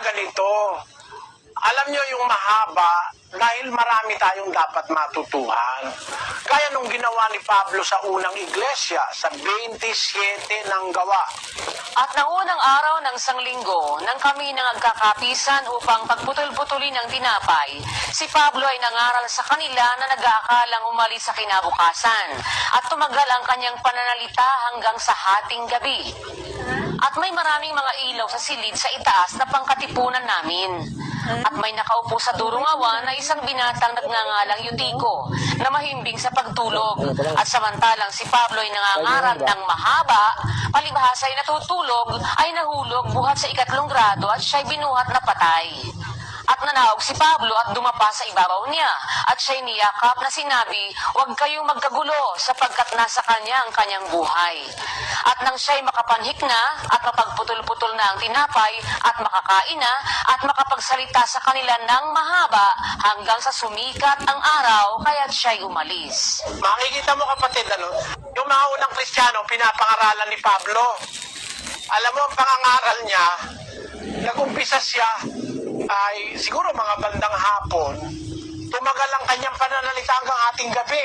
ganito. Alam nyo yung mahaba dahil marami tayong dapat matutuhan. Gaya nung ginawa ni Pablo sa unang iglesia sa 27 ng gawa. At ng unang araw ng sanglinggo, nang kami nagkakapisan upang pagputol-putulin ng tinapay, si Pablo ay nangaral sa kanila na nag-aakalang umalis sa kinabukasan at tumagal ang kanyang pananalita hanggang sa hating gabi. At may maraming mga ilaw sa silid sa itaas na pangkatipunan namin. At may nakaupo sa durong awan na isang binatang nagngangalang Yutiko na mahimbing sa pagtulog. At samantalang si Pablo ay nangangaral ng mahaba, palibhasa ay natutulog, ay nahulog buhat sa ikatlong grado at siya'y binuhat na patay. At nanawag si Pablo at dumapa sa ibabaw niya. At siya'y niyakap na sinabi, huwag kayong magkagulo sapagkat nasa kanya ang kanyang buhay. At nang siya'y makapanhik na at mapagputol-putol na ang tinapay at makakain na at makapagsalita sa kanila ng mahaba hanggang sa sumikat ang araw kaya't siya'y umalis. Makikita mo kapatid, ano? Yung mga unang kristyano, pinapangaralan ni Pablo. Alam mo, ang pangangaral niya, nag-umpisa siya ay siguro mga bandang hapon, tumagal ang kanyang pananalita hanggang ating gabi.